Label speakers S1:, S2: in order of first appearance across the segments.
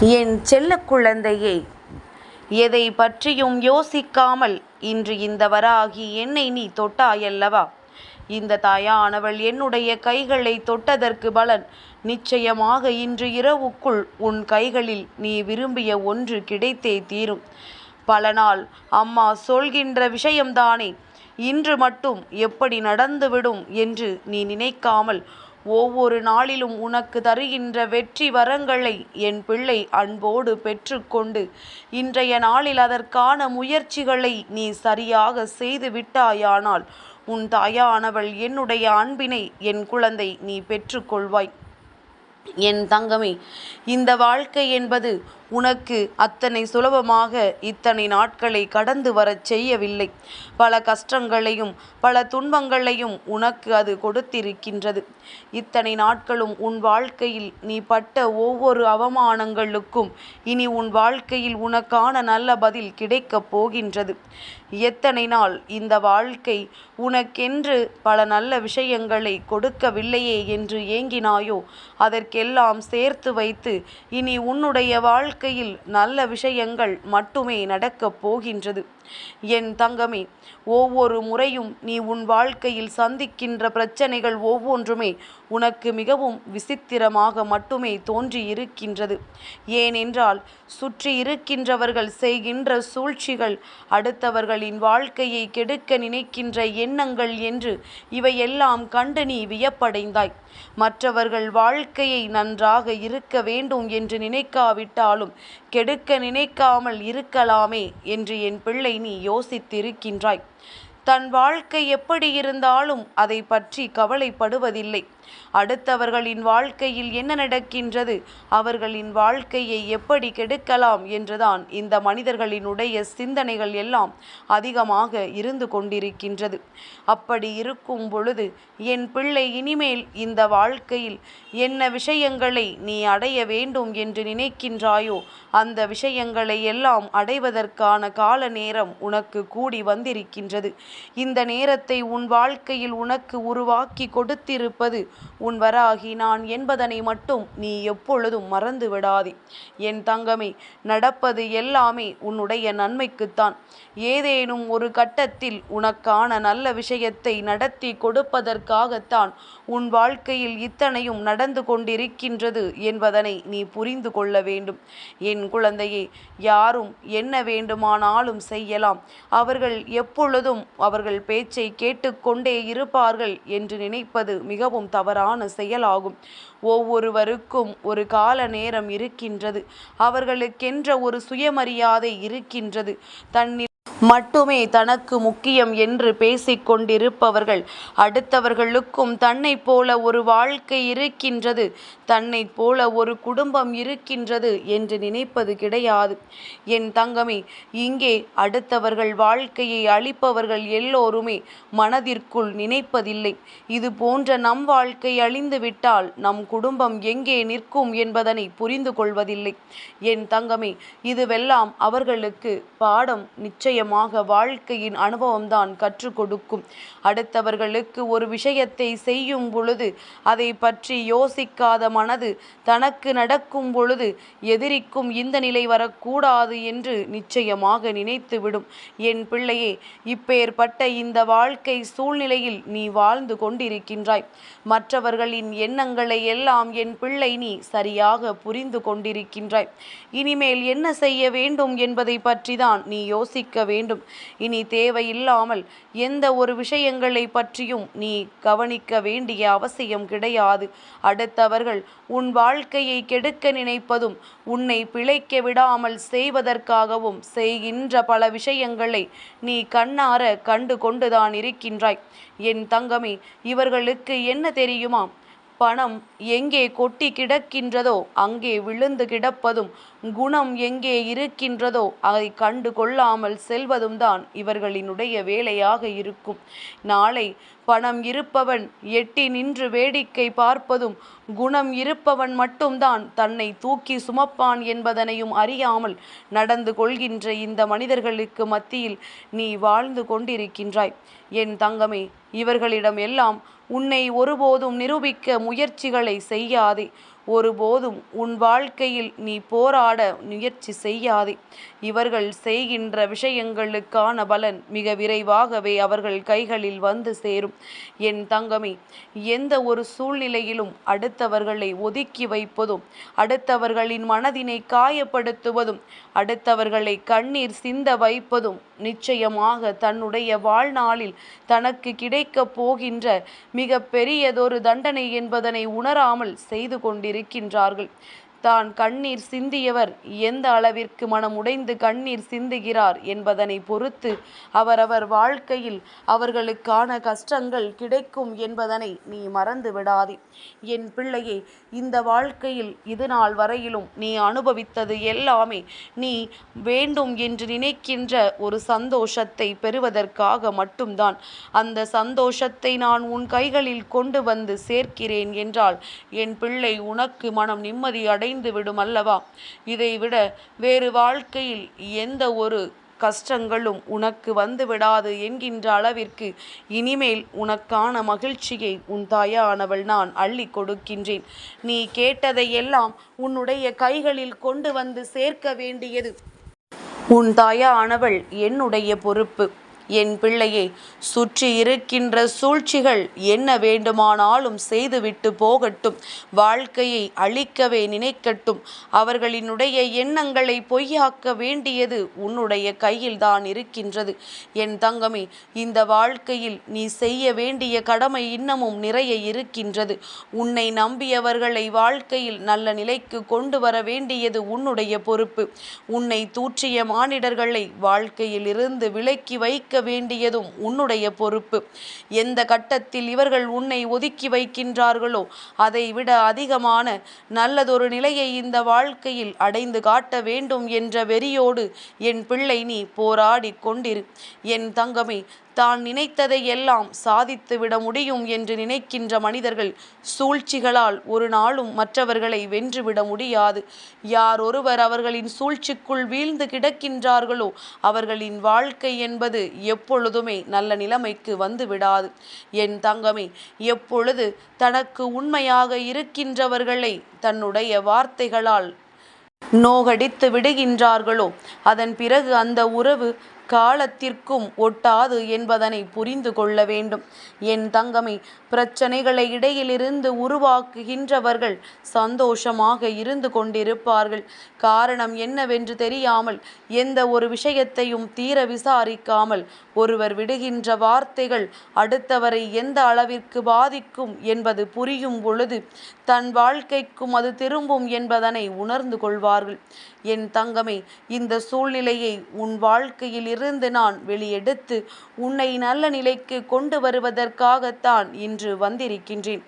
S1: என் செல்ல குழந்தையே எதை பற்றியும் யோசிக்காமல் இன்று இந்த வராகி என்னை நீ தொட்டாயல்லவா? இந்த தாயானவள் என்னுடைய கைகளை தொட்டதற்கு பலன் நிச்சயமாக இன்று இரவுக்குள் உன் கைகளில் நீ விரும்பிய ஒன்று கிடைத்தே தீரும். பல நாள் அம்மா சொல்கின்ற விஷயம்தானே இன்று மட்டும் எப்படி நடந்துவிடும் என்று நீ நினைக்காமல் ஒவ்வொரு நாளிலும் உனக்கு தருகின்ற வெற்றி வரங்களை என் பிள்ளை அன்போடு பெற்றுக்கொண்டு இன்றைய நாளில் அதற்கான முயற்சிகளை நீ சரியாக செய்து விட்டாயானால் உன் தாயானவள் என்னுடைய அன்பினை என் குழந்தை நீ பெற்றுக்கொள்வாய். என் தங்கமே இந்த வாழ்க்கை என்பது உனக்கு அத்தனை சுலபமாக இத்தனை நாட்களை கடந்து வரச் செய்யவில்லை. பல கஷ்டங்களையும் பல துன்பங்களையும் உனக்கு அது கொடுத்திருக்கின்றது. இத்தனை நாட்களும் உன் வாழ்க்கையில் நீ பட்ட ஒவ்வொரு அவமானங்களுக்கும் இனி உன் வாழ்க்கையில் உனக்கான நல்ல பதில் கிடைக்கப் போகின்றது. எத்தனை நாள் இந்த வாழ்க்கை உனக்கென்று பல நல்ல விஷயங்களை கொடுக்கவில்லையே என்று ஏங்கினாயோ அதற்கு அதற்கெல்லாம் சேர்த்து வைத்து இனி உன்னுடைய வாழ்க்கையில் நல்ல விஷயங்கள் மட்டுமே நடக்கப் போகின்றது. என் தங்கமே ஒவ்வொரு முறையும் நீ உன் வாழ்க்கையில் சந்திக்கின்ற பிரச்சனைகள் ஒவ்வொன்றுமே உனக்கு மிகவும் விசித்திரமாக மட்டுமே தோன்றி இருக்கின்றது ஏனென்றால் சுற்றி இருக்கின்றவர்கள் செய்கின்ற சூழ்ச்சிகள் அடுத்தவர்களின் வாழ்க்கையை கெடுக்க நினைக்கின்ற எண்ணங்கள் என்று இவையெல்லாம் கண்டு நீ வியப்படைந்தாய். மற்றவர்கள் வாழ்க்கையை நன்றாக இருக்க வேண்டும் என்று நினைக்காவிட்டாலும் கெடுக்க நினைக்காமல் இருக்கலாமே என்று என் பிள்ளை நீ யோசித்திருக்கின்றாய். தன் வாழ்க்கை எப்படி இருந்தாலும் அதை பற்றி கவலைப்படுவதில்லை. அடுத்தவர்களின் வாழ்க்கையில் என்ன நடக்கின்றது? அவர்களின் வாழ்க்கையை எப்படி கெடுக்கலாம் என்றுதான் இந்த மனிதர்களினுடைய சிந்தனைகள் எல்லாம் அதிகமாக இருந்து கொண்டிருக்கின்றது. அப்படி இருக்கும் பொழுது என் பிள்ளை இனிமேல் இந்த வாழ்க்கையில் என்ன விஷயங்களை நீ அடைய வேண்டும் என்று நினைக்கின்றாயோ அந்த விஷயங்களை எல்லாம் அடைவதற்கான கால நேரம் உனக்கு கூடி வந்திருக்கின்றது. இந்த நேரத்தை உன் வாழ்க்கையில் உனக்கு உருவாக்கி கொடுத்திருப்பது உன் வராகி நான் என்பதனை மட்டும் நீ எப்பொழுதும் மறந்து விடாதே என் தங்கமே நடப்பது எல்லாமே உன்னுடைய நன்மைக்குத்தான். ஏதேனும் ஒரு கட்டத்தில் உனக்கான நல்ல விஷயத்தை நடத்தி கொடுப்பதற்காகத்தான் உன் வாழ்க்கையில் இத்தனையும் நடந்து கொண்டிருக்கின்றது என்பதனை நீ புரிந்து கொள்ள வேண்டும். என் குழந்தையே யாரும் என்ன வேண்டுமானாலும் செய்யலாம். அவர்கள் எப்பொழுதும் அவர்கள் பேச்சை கேட்டுக்கொண்டே இருப்பார்கள் என்று நினைப்பது மிகவும் தவறான செயலாகும். ஒவ்வொருவருக்கும் ஒரு கால நேரம் இருக்கின்றது. அவர்களுக்கென்ற ஒரு சுயமரியாதை இருக்கின்றது. தன்னில் மட்டுமே தனக்கு முக்கியம் என்று பேசிக்கொண்டிருப்பவர்கள் அடுத்தவர்களுக்கும் தன்னை போல ஒரு வாழ்க்கை இருக்கின்றது தன்னை போல ஒரு குடும்பம் இருக்கின்றது என்று நினைப்பது கிடையாது. என் தங்கமே இங்கே அடுத்தவர்கள் வாழ்க்கையை அழிப்பவர்கள் எல்லோருமே மனதிற்குள் நினைப்பதில்லை. இது போன்ற நம் வாழ்க்கை அழிந்துவிட்டால் நம் குடும்பம் எங்கே நிற்கும் என்பதனை புரிந்து கொள்வதில்லை. என் தங்கமே இதுவெல்லாம் அவர்களுக்கு பாடம் நிச்சயம் நிச்சயமாக வாழ்க்கையின் அனுபவம்தான் கற்றுக் கொடுக்கும். அடுத்தவர்களுக்கு ஒரு விஷயத்தை செய்யும் பொழுது அதை பற்றி யோசிக்காத மனது தனக்கு நடக்கும் பொழுது எதிரிக்கும் இந்த நிலை வரக்கூடாது என்று நிச்சயமாக நினைத்துவிடும். என் பிள்ளையே இப்பேற்பட்ட இந்த வாழ்க்கை சூழ்நிலையில் நீ வாழ்ந்து கொண்டிருக்கின்றாய். மற்றவர்களின் எண்ணங்களை எல்லாம் என் பிள்ளை நீ சரியாக புரிந்து கொண்டிருக்கின்றாய். இனிமேல் என்ன செய்ய வேண்டும் என்பதை பற்றிதான் நீ யோசிக்க வேண்டும் வேண்டும். இனி தேவையில்லாமல் எந்த ஒரு விஷயங்களை பற்றியும் நீ கவனிக்க வேண்டிய அவசியம் கிடையாது. அடுத்தவர்கள் உன் வாழ்க்கையை கெடுக்க நினைப்பதும் உன்னை பிழைக்க விடாமல் செய்வதற்காகவும் செய்கின்ற பல விஷயங்களை நீ கண்ணார கண்டு கொண்டுதான் இருக்கின்றாய். என் தங்கமே இவர்களுக்கு என்ன தெரியுமா? பணம் எங்கே கொட்டி கிடக்கின்றதோ அங்கே விழுந்து கிடப்பதும் குணம் எங்கே இருக்கின்றதோ அதை கண்டு கொள்ளாமல் செல்வதும் தான் இவர்களினுடைய வேலையாக இருக்கும். நாளை பணம் இருப்பவன் எட்டி நின்று வேடிக்கை பார்ப்பதும் குணம் இருப்பவன் மட்டும்தான் தன்னை தூக்கி சுமப்பான் என்பதனையும் அறியாமல் நடந்து கொள்கின்ற இந்த மனிதர்களுக்கு மத்தியில் நீ வாழ்ந்து கொண்டிருக்கின்றாய். என் தங்கமே இவர்களிடம் எல்லாம் உன்னை ஒருபோதும் நிரூபிக்க முயற்சிகளை செய்யாதே. ஒருபோதும் உன் வாழ்க்கையில் நீ போராட முயற்சி செய்யாதே. இவர்கள் செய்கின்ற விஷயங்களுக்கான பலன் மிக விரைவாகவே அவர்கள் கைகளில் வந்து சேரும். என் தங்கமே எந்த ஒரு சூழ்நிலையிலும் அடுத்தவர்களை ஒதுக்கி வைப்பதும் அடுத்தவர்களின் மனதினை காயப்படுத்துவதும் அடுத்தவர்களை கண்ணீர் சிந்த வைப்பதும் நிச்சயமாக தன்னுடைய வாழ்நாளில் தனக்கு கிடைக்கப் போகின்ற மிக பெரியதொரு தண்டனை என்பதனை உணராமல் செய்து இருக்கின்றார்கள். தான் கண்ணீர் சிந்தியவர். எந்த அளவிற்கு மனம் உடைந்து கண்ணீர் சிந்துகிறார் என்பதனை பொறுத்து அவரவர் வாழ்க்கையில் அவர்களுக்கான கஷ்டங்கள் கிடைக்கும் என்பதனை நீ மறந்து விடாதே. என் பிள்ளையே இந்த வாழ்க்கையில் இது நாள் வரையிலும் நீ அனுபவித்தது எல்லாமே நீ வேண்டும் என்று நினைக்கின்ற ஒரு சந்தோஷத்தை பெறுவதற்காக மட்டும்தான். அந்த சந்தோஷத்தை நான் உன் கைகளில் கொண்டு வந்து சேர்க்கிறேன் என்றால் என் பிள்ளை உனக்கு மனம் நிம்மதி அடை குறைந்து விடும் அல்லவா இதைவிட வேறு வாழ்க்கையில் எந்த ஒரு கஷ்டங்களும் உனக்கு வந்துவிடாது என்கின்ற அளவிற்கு இனிமேல் உனக்கான மகிழ்ச்சியை உன் தாயானவள் நான் அள்ளி கொடுக்கின்றேன். நீ கேட்டதையெல்லாம் உன்னுடைய கைகளில் கொண்டு வந்து சேர்க்க வேண்டியது உன் தாயானவள் என்னுடைய பொறுப்பு. என் பிள்ளையே சுற்றி இருக்கின்ற சூழ்ச்சிகள் என்ன வேண்டுமானாலும் செய்துவிட்டு போகட்டும். வாழ்க்கையை அழிக்கவே நினைக்கட்டும். அவர்களினுடைய எண்ணங்களை பொய்யாக்க வேண்டியது உன்னுடைய கையில்தான் இருக்கின்றது. என் தங்கமே இந்த வாழ்க்கையில் நீ செய்ய வேண்டிய கடமை இன்னமும் நிறைய இருக்கின்றது. உன்னை நம்பியவர்களை வாழ்க்கையில் நல்ல நிலைக்கு கொண்டு வர வேண்டியது உன்னுடைய பொறுப்பு. உன்னை தூற்றிய மானிடர்களை வாழ்க்கையில் இருந்து விலக்கி வைக்க வேண்டியதும் உன்னுடைய பொறுப்பு. எந்த கட்டத்தில் இவர்கள் உன்னை ஒதுக்கி வைக்கின்றார்களோ அதை விட அதிகமான நல்லதொரு நிலையை இந்த வாழ்க்கையில் அடைந்து காட்ட வேண்டும் என்ற வெறியோடு என் பிள்ளை நீ போராடி கொண்டிரு. என் தங்கமே தான் நினைத்ததை எல்லாம் சாதித்துவிட முடியும் என்று நினைக்கின்ற மனிதர்கள் சூழ்ச்சிகளால் ஒரு நாளும் மற்றவர்களை வென்றுவிட முடியாது. யார் ஒருவர் அவர்களின் சூழ்ச்சிக்குள் வீழ்ந்து கிடக்கின்றார்களோ அவர்களின் வாழ்க்கை என்பது எப்பொழுதுமே நல்ல நிலைமைக்கு வந்துவிடாது. என் தங்கமே எப்பொழுது தனக்கு உண்மையாக இருக்கின்றவர்களை தன்னுடைய வார்த்தைகளால் நோகடித்து விடுகின்றார்களோ அதன் பிறகு அந்த உறவு காலத்திற்கும் ஒட்டாது என்பதனை புரிந்து கொள்ள வேண்டும். என் தங்கமே பிரச்சனைகளை இடையிலிருந்து உருவாக்குகின்றவர்கள் சந்தோஷமாக இருந்து கொண்டிருப்பார்கள். காரணம் என்னவென்று தெரியாமல் எந்த ஒரு விஷயத்தையும் தீர விசாரிக்காமல் ஒருவர் விடுகின்ற வார்த்தைகள் அடுத்தவரை எந்த அளவிற்கு பாதிக்கும் என்பது புரியும் பொழுது தன் வாழ்க்கைக்கும் அது திரும்பும் என்பதனை உணர்ந்து கொள்வார்கள். என் தங்கமே இந்த சூழ்நிலையை உன் வாழ்க்கையில் இருந்து நான் வெளியெடுத்து உன்னை நல்ல நிலைக்கு கொண்டு வருவதற்காகத்தான் இன்று வந்திருக்கின்றேன்.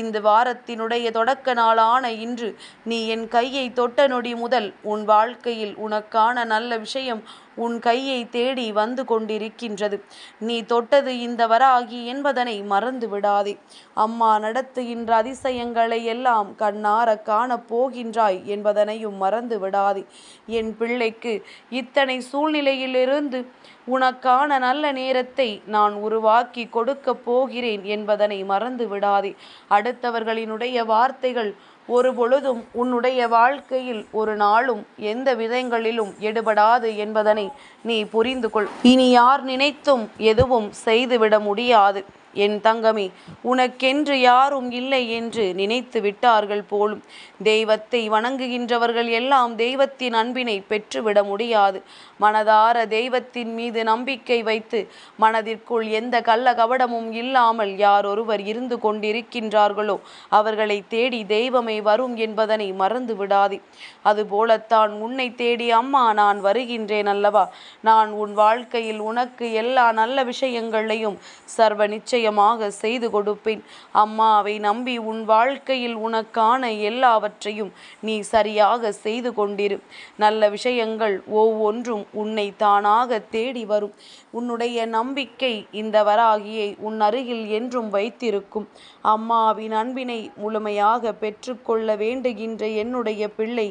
S1: இந்த வாரத்தினுடைய தொடக்க நாளான இன்று நீ என் கையை தொட்ட நொடி முதல் உன் வாழ்க்கையில் உனக்கான நல்ல விஷயம் உன் கையை தேடி வந்து கொண்டிருக்கின்றது. நீ தொட்டது இந்த வராகி என்பதனை மறந்து விடாதே. அம்மா நடத்துகின்ற அதிசயங்களை எல்லாம் கண்ணார காணப் போகின்றாய் என்பதனையும் மறந்து விடாதே. என் பிள்ளைக்கு இத்தனை சூழ்நிலையிலிருந்து உனக்கான நல்ல நேரத்தை நான் உருவாக்கி கொடுக்கப் போகிறேன் என்பதனை மறந்து விடாதே. அடுத்தவர்களினுடைய வார்த்தைகள் ஒரு பொழுதும் உன்னுடைய வாழ்க்கையில் ஒரு நாளும் எந்த விதங்களிலும் எடுபடாது என்பதனை நீ புரிந்து கொள் இனி யார் நினைத்தும் எதுவும் செய்துவிட முடியாது. என் தங்கமே உனக்கென்று யாரும் இல்லை என்று நினைத்து விட்டார்கள் போலும். தெய்வத்தை வணங்குகின்றவர்கள் எல்லாம் தெய்வத்தின் அன்பினை பெற்றுவிட முடியாது. மனதார தெய்வத்தின் மீது நம்பிக்கை வைத்து மனதிற்குள் எந்த கள்ள கபடமும் இல்லாமல் யார் ஒருவர் இருந்து கொண்டிருக்கின்றார்களோ அவர்களை தேடி தெய்வமே வரும் என்பதனை மறந்து விடாதே. அதுபோலத்தான் உன்னை தேடி அம்மா நான் வருகின்றேன் அல்லவா? நான் உன் வாழ்க்கையில் உனக்கு எல்லா நல்ல விஷயங்களையும் சர்வ நிச்சயம் நிச்சயமாக செய்து கொடுப்பேன். அம்மாவை நம்பி உன் வாழ்க்கையில் உனக்கான எல்லாவற்றையும் நீ சரியாக செய்து கொண்டிரு. நல்ல விஷயங்கள் ஒவ்வொன்றும் உன்னை தானாக தேடி வரும். உன்னுடைய நம்பிக்கை இந்த வராகியை உன் அருகில் என்றும் வைத்திருக்கும். அம்மாவின் அன்பினை முழுமையாக பெற்றுக்கொள்ள வேண்டுகின்ற என்னுடைய பிள்ளை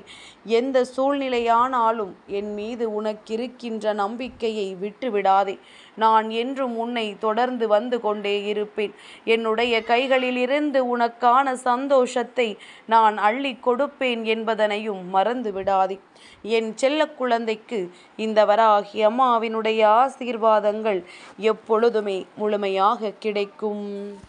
S1: எந்த சூழ்நிலையானாலும் என் மீது உனக்கிருக்கின்ற நம்பிக்கையை விட்டுவிடாதே. நான் என்றும் உன்னை தொடர்ந்து வந்து கொண்டே இருப்பேன். என்னுடைய கைகளில் இருந்து உனக்கான சந்தோஷத்தை நான் அள்ளி கொடுப்பேன் என்பதனையும் மறந்து விடாதே. என் செல்ல குழந்தைக்கு இந்த வராகி அம்மாவினுடைய ஆசீர்வாதங்கள் எப்பொழுதுமே முழுமையாக கிடைக்கும்.